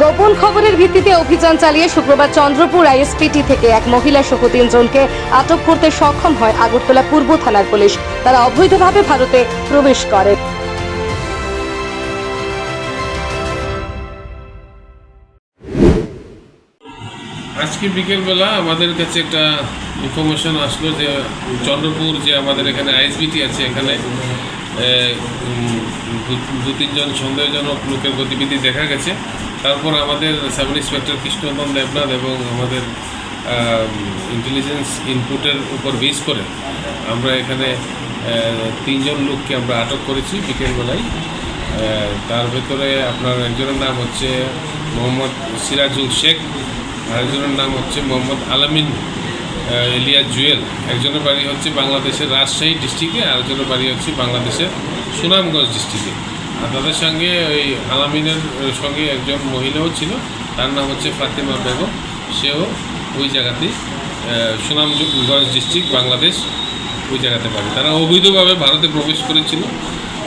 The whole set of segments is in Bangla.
গোপন খবরের ভিত্তিতে অভিযান চালিয়ে শুক্রবার চন্দ্রপুর আইএসপিটি থেকে এক মহিলা সহ তিনজনকে আটক করতে সক্ষম হয় আগরতলা পূর্ব থানার পুলিশ। তারা অবৈধভাবে ভারতে প্রবেশ করে। আজকে বিকেলবেলা আমাদের কাছে একটা ইনফরমেশন আসলো যে চন্দ্রপুর যে আমাদের এখানে আইএসবিটি আছে, এখানে দু, তিনজন সন্দেহজনক লোকের গতিবিধি দেখা গেছে। তারপর আমাদের সাব ইন্সপেক্টর কৃষ্ণনন্দন দেবনাথ এবং আমাদের ইন্টেলিজেন্স ইনপুটের উপর বেস করে আমরা এখানে তিনজন লোককে আমরা আটক করেছি বিকেলবেলায়। তার ভেতরে আপনার একজনের নাম হচ্ছে মোহাম্মদ সিরাজুল শেখ, আরেকজনের নাম হচ্ছে মোহাম্মদ আলামিন এলিয়া জুয়েল। একজনের বাড়ি হচ্ছে বাংলাদেশের রাজশাহী ডিস্ট্রিক্টে আরেকজনের বাড়ি হচ্ছে বাংলাদেশের সুনামগঞ্জ ডিস্ট্রিক্টে আর তাদের সঙ্গে ওই আলামিনের সঙ্গে একজন মহিলাও ছিল তার নাম হচ্ছে ফাতিমা বেগম। সেও ওই জায়গাতেই সুনামগঞ্জ ডিস্ট্রিক্ট বাংলাদেশ ওই জায়গাতে পারে তারা অবৈধভাবে ভারতে প্রবেশ করেছিল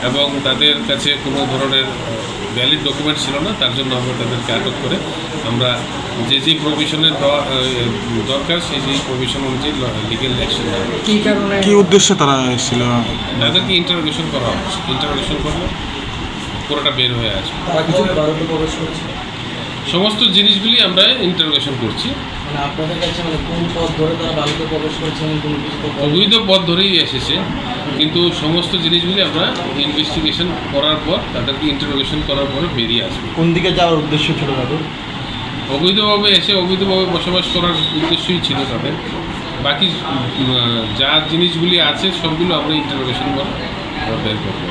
এবং তাদের কাছে কোনো ধরনের ভ্যালিড ডকুমেন্ট ছিল না তার জন্য আমরা তাদেরকে আটক করে আমরা যে যে প্রভিশনের দরকার সেই সেই প্রভিশন অনুযায়ী লিগেল অ্যাকশন কি কারণে? কি উদ্দেশ্যে তারা এসেছিল? তাদেরকে ইন্টারোগেশন করা হবে। ইন্টারোগেশন করলে। পুরোটা বের হয়ে আসবে তারা কিছু ভারতে প্রবেশ করছে। সমস্ত জিনিসগুলি আমরা ইন্টারোগেশন করছি। মানে আপনাদের কাছে মানে কোন পথ ধরে তারা ভারতে প্রবেশ করছে এমন কোনো কিছু তো বলেনি? অবৈধ পথ ধরেই এসেছে কিন্তু সমস্ত জিনিসগুলি আমরা ইনভেস্টিগেশন করার পর তাদেরকে ইন্টারোগেশন করার পরে বেরিয়ে আসবে। কোন দিকে যাওয়ার উদ্দেশ্য ছিল তাদের? অবৈধভাবে এসে অবৈধভাবে বসবাস করার উদ্দেশ্যই ছিল তাদের। বাকি যা জিনিসগুলি আছে সবগুলো আমরা ইন্টারোগেশন করে বের করব।